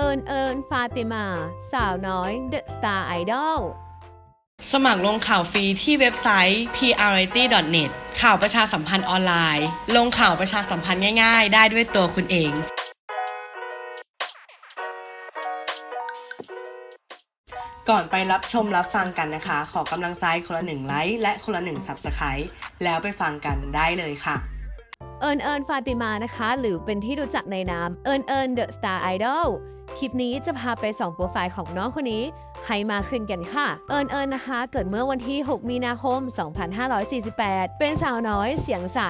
เอิญเอิญฟาติมา สาวน้อยเดอะสตาร์ไอดอลสมัครลงข่าวฟรีที่เว็บไซต์ prity.net ข่าวประชาสัมพันธ์ออนไลน์ ลงข่าวประชาสัมพันธ์ง่าย ๆ ได้ด้วยตัวคุณเองก่อนไปรับชมรับฟังกันนะคะ ขอกำลังใจคนละหนึ่งไลค์และคนละหนึ่ง Subscribe แล้วไปฟังกันได้เลยค่ะ เอิญเอิญฟาติมานะคะ หรือเป็นที่รู้จักในนามเอิญเอิญเดอะสตาร์ไอดอลคลิปนี้จะพาไปส่องโปรไฟล์ของน้องคนนี้ให้มาขึ้นกันค่ะ เอิญเอิญนะคะ เกิดเมื่อวันที่ 6 มีนาคม 2548 เป็นสาวน้อยเสียงใส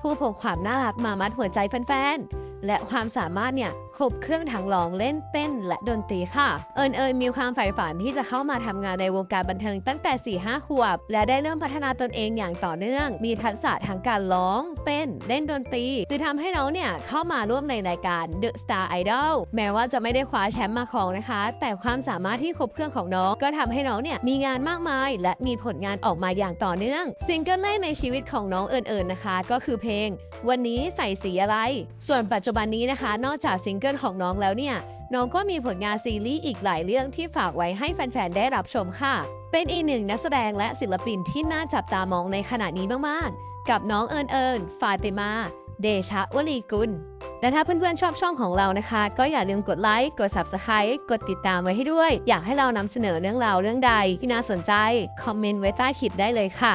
ผู้พกความน่ารักมามัดหัวใจแฟนๆ และความสามารถเนี่ยครบเครื่องทั้งร้องเล่นเต้นและดนตรีค่ะ เอิญเอิญมีความใฝ่ฝันที่จะเข้ามาทำงานในวงการบันเทิงตั้งแต่4-5ขวบ และได้เริ่มพัฒนาตนเองอย่างต่อเนื่อง มีทักษะทางการร้องเต้นเล่นดนตรีจึงทำให้น้องเนี่ยเข้ามาร่วมในรายการ The Star Idol แม้ว่าจะไม่ได้คว้าแชมป์มาครองนะคะ แต่ความสามารถที่ครบเครื่องของน้องก็ทำให้น้องเนี่ยมีงานมากมาย และมีผลงานออกมาอย่างต่อเนื่องซิงเกิลแรกในชีวิตของน้องเอิญเอิญนะคะ ก็คือเพลง วันนี้ใส่สีอะไร ส่วนปัจจุจุบันนี้นะคะ นอกจากซิงเกิลของน้องแล้วเนี่ย น้องก็มีผลงานซีรีส์อีกหลายเรื่องที่ฝากไว้ให้แฟนๆ ได้รับชมค่ะ เป็นอีกหนึ่งนักแสดงและศิลปินที่น่าจับตามองในขณะนี้มากๆ กับน้องเอิญเอิญฟาติมา เดชะวลีกุล และถ้าเพื่อนๆ ชอบช่องของเรานะคะ ก็อย่าลืมกดไลค์ กด Subscribe กดติดตามไว้ให้ด้วย อยากให้เรานำเสนอเรื่องราวเรื่องใดที่น่าสนใจ คอมเมนต์ไว้ใต้คลิปได้เลยค่ะ